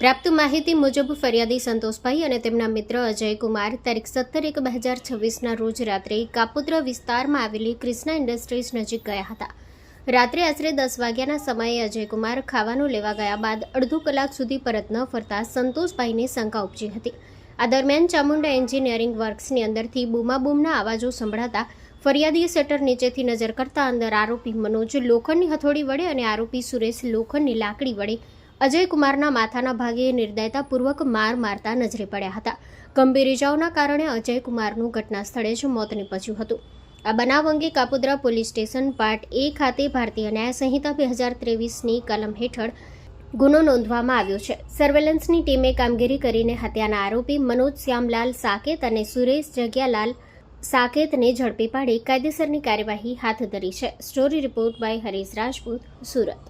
પ્રાપ્ત માહિતી મુજબ ફરિયાદી સંતોષભાઈ અને તેમના મિત્ર અજયકુમાર તારીખ સત્તર એક બે હજાર છવ્વીસના રોજ રાત્રે કાપોદ્રા વિસ્તારમાં આવેલી ક્રિષ્ના ઇન્ડસ્ટ્રીઝ નજીક ગયા હતા. રાત્રે આશરે દસ વાગ્યાના સમયે અજયકુમાર ખાવાનું લેવા ગયા બાદ અડધો કલાક સુધી પરત ન ફરતા સંતોષભાઈને શંકા ઉપજી હતી. આ દરમિયાન ચામુંડા એન્જિનિયરિંગ વર્ક્સની અંદરથી બૂમાબૂમના અવાજો સંભળાતા ફરિયાદીએ શટર નીચેથી નજર કરતા અંદર આરોપી મનોજ લોખંડની હથોડી વડે અને આરોપી સુરેશ લોખંડની લાકડી વડે અજય કુમારના માથાના ભાગે નિર્દયતાપૂર્વક માર મારતા નજરે પડ્યા હતા. ગંભીર ઇજાઓના કારણે અજય કુમારનું ઘટના સ્થળે જ મોત નીપજ્યું હતું. આ બનાવ અંગે Kapodra police station part A ખાતે ભારતીય ન્યાય સંહિતા બે હજાર ત્રેવીસની કલમ હેઠળ ગુનો નોંધવામાં આવ્યો છે. સર્વેલન્સની ટીમે કામગીરી કરીને હત્યાના આરોપી મનોજ શ્યામલાલ સાકેત અને સુરેશ જગ્યાલાલ સાકેતને ઝડપી પાડી કાયદેસરની કાર્યવાહી હાથ ધરી છે. Story report by Harish Rajput, Surat.